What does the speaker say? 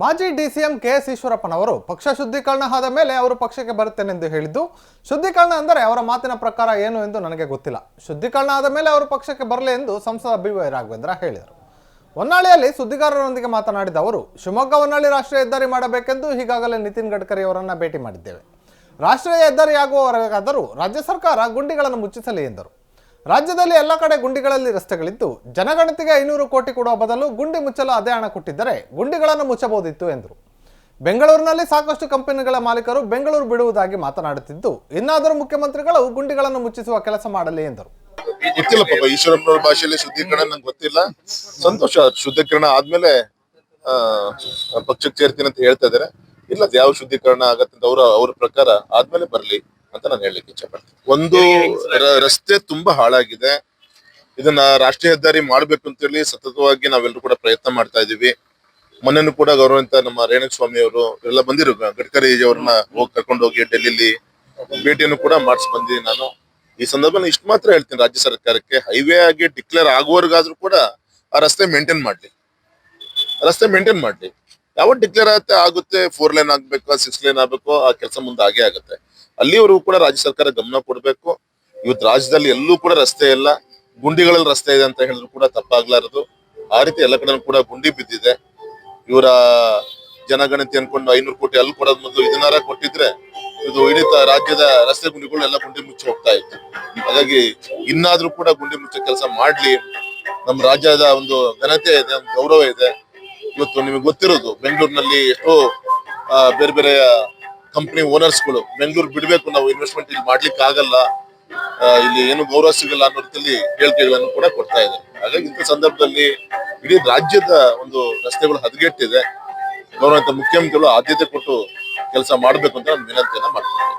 ಮಾಜಿ DCM K S ಈಶ್ವರಪ್ಪನವರು ಪಕ್ಷ ಶುದ್ಧೀಕರಣ ಆದ ಮೇಲೆ ಅವರು ಪಕ್ಷಕ್ಕೆ ಬರುತ್ತೇನೆಂದು ಹೇಳಿದ್ದು, ಶುದ್ಧೀಕರಣ ಅಂದರೆ ಅವರ ಮಾತಿನ ಪ್ರಕಾರ ಏನು ಎಂದು ನನಗೆ ಗೊತ್ತಿಲ್ಲ. ಶುದ್ಧೀಕರಣ ಆದ ಮೇಲೆ ಅವರು ಪಕ್ಷಕ್ಕೆ ಬರಲಿ ಎಂದು ಸಂಸದ ಬಿ ವೈ ರಾಘವೇಂದ್ರ ಹೇಳಿದರು. ಹೊನ್ನಾಳಿಯಲ್ಲಿ ಸುದ್ದಿಗಾರರೊಂದಿಗೆ ಮಾತನಾಡಿದ ಅವರು, ಶಿವಮೊಗ್ಗ ಹೊನ್ನಾಳಿ ರಾಷ್ಟ್ರೀಯ ಹೆದ್ದಾರಿ ಮಾಡಬೇಕೆಂದು ಈಗಾಗಲೇ ನಿತಿನ್ ಗಡ್ಕರಿ ಅವರನ್ನು ಭೇಟಿ ಮಾಡಿದ್ದೇವೆ. ರಾಷ್ಟ್ರೀಯ ಹೆದ್ದಾರಿಯಾಗುವವರೆಗಾದರೂ ರಾಜ್ಯ ಸರ್ಕಾರ ಗುಂಡಿಗಳನ್ನು ಮುಚ್ಚಿಸಲಿ ಎಂದರು. ರಾಜ್ಯದಲ್ಲಿ ಎಲ್ಲ ಕಡೆ ಗುಂಡಿಗಳಲ್ಲಿ ರಸ್ತೆಗಳಿದ್ದು, ಜನಗಣತಿಗೆ ಐನೂರು ಕೋಟಿ ಕೊಡುವ ಬದಲು ಗುಂಡಿ ಮುಚ್ಚಲು ಅದೇ ಹಣ ಕೊಟ್ಟಿದ್ದರೆ ಗುಂಡಿಗಳನ್ನು ಮುಚ್ಚಬಹುದಿತ್ತು ಎಂದರು. ಬೆಂಗಳೂರಿನಲ್ಲಿ ಸಾಕಷ್ಟು ಕಂಪನಿಗಳ ಮಾಲೀಕರು ಬೆಂಗಳೂರು ಬಿಡುವುದಾಗಿ ಮಾತನಾಡುತ್ತಿದ್ದು, ಇನ್ನಾದರೂ ಮುಖ್ಯಮಂತ್ರಿಗಳು ಗುಂಡಿಗಳನ್ನು ಮುಚ್ಚಿಸುವ ಕೆಲಸ ಮಾಡಲಿ ಎಂದರು. ಗೊತ್ತಿಲ್ಲ ಪಾಪ ಭಾಷೆಯಲ್ಲಿ ಶುದ್ಧೀಕರಣ ನಂಗೆ ಗೊತ್ತಿಲ್ಲ. ಸಂತೋಷ, ಶುದ್ಧೀಕರಣ ಆದ್ಮೇಲೆ ಪಕ್ಷಕ್ಕೆ ಸೇರ್ತೀನಿ ಅಂತ ಹೇಳ್ತಾ ಇದಾರೆ ಇಲ್ಲ ಯಾವ ಶುದ್ಧೀಕರಣ ಆಗತ್ತೆ ಅಂತ ಅವರ ಅವ್ರ ಪ್ರಕಾರ ಆದ್ಮೇಲೆ ಬರ್ಲಿ. ಅಂತ ನಾನು ಹೇಳಲಿಕ್ಕೆ ಇಚ್ಛೆ ಪಡ್ತೀನಿ. ಒಂದು ರಸ್ತೆ ತುಂಬಾ ಹಾಳಾಗಿದೆ. ಇದನ್ನ ರಾಷ್ಟ್ರೀಯ ಹೆದ್ದಾರಿ ಮಾಡ್ಬೇಕು ಅಂತೇಳಿ ಸತತವಾಗಿ ನಾವೆಲ್ಲರೂ ಕೂಡ ಪ್ರಯತ್ನ ಮಾಡ್ತಾ ಇದೀವಿ. ಮೊನ್ನೆನೂ ಕೂಡ ಗೌರವಂತ ನಮ್ಮ ರೇಣುಕ ಸ್ವಾಮಿ ಅವರು ಎಲ್ಲ ಬಂದಿರು ಗಡ್ಕರಿ ಅವ್ರನ್ನ ಹೋಗಿ ಕರ್ಕೊಂಡು ಹೋಗಿ ಡೆಲ್ಲಿಲಿ. ಭೇಟಿಯನ್ನು ಕೂಡ ಮಾಡಿಸಿ ಬಂದಿದ್ದೀನಿ ನಾನು. ಈ ಸಂದರ್ಭದಲ್ಲಿ ಇಷ್ಟು ಮಾತ್ರ ಹೇಳ್ತೀನಿ ರಾಜ್ಯ ಸರ್ಕಾರಕ್ಕೆ. ಹೈವೇ ಆಗಿ ಡಿಕ್ಲೇರ್ ಆಗುವವರೆಗಾದ್ರೂ ಕೂಡ ಆ ರಸ್ತೆ ಮೇಂಟೈನ್ ಮಾಡ್ಲಿ. ರಸ್ತೆ ಮೇಂಟೈನ್ ಮಾಡ್ಲಿ. ಯಾವತ್ತು ಡಿಕ್ಲೇರ್ ಆಗುತ್ತೆ ಆಗುತ್ತೆ ಫೋರ್ ಲೈನ್ ಆಗ್ಬೇಕು ಸಿಕ್ಸ್ ಲೈನ್ ಆಗ್ಬೇಕು ಆ ಕೆಲಸ ಮುಂದೆ ಆಗೇ ಆಗುತ್ತೆ. ಅಲ್ಲಿವರೆಗೂ ಕೂಡ ರಾಜ್ಯ ಸರ್ಕಾರ ಗಮನ ಕೊಡಬೇಕು. ಇವತ್ತು ರಾಜ್ಯದಲ್ಲಿ ಎಲ್ಲೂ ಕೂಡ ರಸ್ತೆ ಇಲ್ಲ. ಗುಂಡಿಗಳಲ್ಲಿ ರಸ್ತೆ ಇದೆ ಅಂತ ಹೇಳಿದ್ರು ಕೂಡ ತಪ್ಪಾಗ್ಲಾರದು. ಆ ರೀತಿ ಎಲ್ಲ ಕಡೆ ಕೂಡ ಗುಂಡಿ ಬಿದ್ದಿದೆ. ಇವರ ಜನಗಣತಿ ಅನ್ಕೊಂಡು ಐನೂರು ಕೋಟಿ ಅಲ್ಲಿ ಕೊಡೋದ್ ಮೊದಲು ಇದನ್ನಾರ ಕೊಟ್ಟಿದ್ರೆ ಇದು ಇಡೀ ರಾಜ್ಯದ ರಸ್ತೆ ಗುಂಡಿಗಳು ಎಲ್ಲ ಗುಂಡಿ ಮುಚ್ಚಿ ಹೋಗ್ತಾ ಇತ್ತು. ಹಾಗಾಗಿ ಇನ್ನಾದ್ರೂ ಕೂಡ ಗುಂಡಿ ಮುಚ್ಚೋ ಕೆಲಸ ಮಾಡ್ಲಿ. ನಮ್ಮ ರಾಜ್ಯದ ಒಂದು ಘನತೆ ಇದೆ, ಒಂದು ಗೌರವ ಇದೆ. ಇವತ್ತು ನಿಮಗೆ ಗೊತ್ತಿರೋದು, ಬೆಂಗಳೂರಿನಲ್ಲಿ ಎಷ್ಟೋ ಬೇರೆ ಬೇರೆ ಕಂಪನಿ ಓನರ್ಸ್ಗಳು ಬೆಂಗಳೂರು ಬಿಡಬೇಕು ನಾವು ಇನ್ವೆಸ್ಟ್ಮೆಂಟ್ ಇಲ್ಲಿ ಮಾಡ್ಲಿಕ್ಕೆ ಆಗಲ್ಲ ಇಲ್ಲಿ ಏನು ಗೌರವ ಸಿಗಲ್ಲ ಅನ್ನೋ ರೀತಿಯಲ್ಲಿ ಹೇಳಿಕೆಗಳನ್ನು ಕೂಡ ಕೊಡ್ತಾ ಇದೆ ಹಾಗಾಗಿ ಇಂಥ ಸಂದರ್ಭದಲ್ಲಿ ಇಡೀ ರಾಜ್ಯದ ಒಂದು ರಸ್ತೆಗಳು ಹದಗೆಟ್ಟಿದೆ. ಗೌರವಂತ ಮುಖ್ಯಮಂತ್ರಿಗಳು ಆದ್ಯತೆ ಕೊಟ್ಟು ಕೆಲಸ ಮಾಡಬೇಕು ಅಂತ ನಾನು ವಿನಂತಿಯನ್ನ ಮಾಡ್ತೀನಿ.